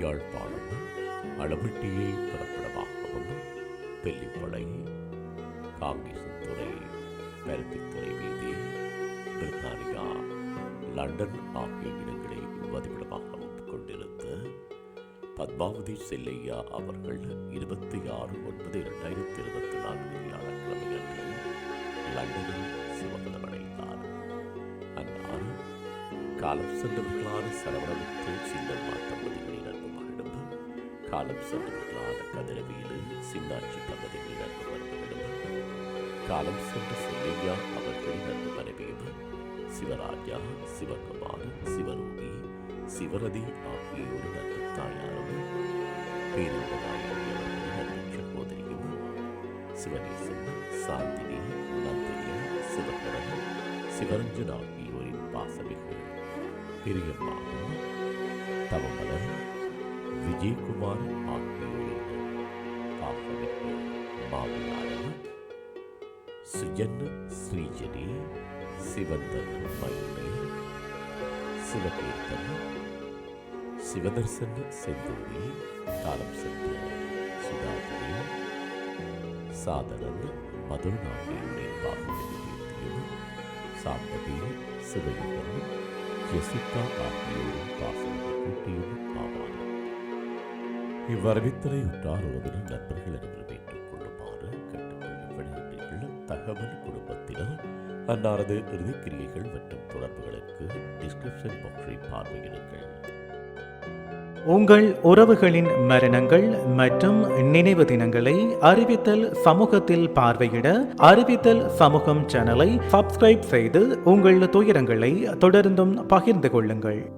யாழ்ப்பாணம் அளவட்டியை பிறப்பிடமாகவும் பெல்லிப்படை காங்கேசன்துறை பருத்தித்துறை வீதி பிரித்தானியா லண்டன் ஆகிய இடங்களை வதிவிடமாகவும் கொண்டிருந்த பத்மாவதி செல்லையா அவர்கள் இருபத்தி ஆறு ஒன்பது இரண்டாயிரத்தி இருபத்தி நான்கு வியாழக்கிழமை அன்று லண்டனில் சிவபதமடைந்தார். அன்னார் காலம் சென்றவர்களான சரவணமுத்து சின்னம்மா தம்பதிகளின் காலம் சென்றவர்களான கதிரவேலு சின்னாட்சி தம்பதிகள் அன்பு மருமகளும் காலம் சென்ற செல்லையா அவர்களின் அன்பு மனைவியும் சிவராஜா சிவகுமார் சிவரூபி சிவரதி ஆகியோரின் அன்பு தாயாரும் பேருந்தநாயகி அவர்களின் சகோதரியும் சிவநேசன் சாந்தினி நந்தினி சிவகரன் சிவரஞ்சன் ஆகியோரின் பாசமிகு பெரியம்மாவும் தவமலர் விஜயகுமார் ஆகியோரின் பாசமிகு மாமியாரும் சுஜன் ஸ்ரீஜனி சிவந்தன் மயூரி சிவகீர்த்தன் சிவதர்சன் செந்தூரி காலம் சென்ற சுதாகிரி சாதனன் மதுரநாகியுடைய பாசமிகு சாம்பதி சிவயுகன் ஜெசிகா ஆகியோரும் இவ்வரவித்தலை உற்றார் உறவினர் நண்பர்கள் அனைவரும் ஏற்றுக்கொள்ளுமாறு கேட்டுக்கொள்ளப்படுகின்றீர்கள் தகவல் குடும்பத்தினர் அன்னாரது இறுதிக்கிரியைகள் மற்றும் தொடர்புகளுக்கு டிஸ்கிரிப்ஷன் பாக்ஸை பார்வையிடுங்கள். உங்கள் உறவுகளின் மரணங்கள் மற்றும் நினைவு தினங்களை அறிவித்தல் சமூகத்தில் பார்வையிட அறிவித்தல் சமூகம் சேனலை சப்ஸ்கிரைப் செய்து உங்கள் துயரங்களை தொடர்ந்தும் பகிர்ந்து கொள்ளுங்கள்.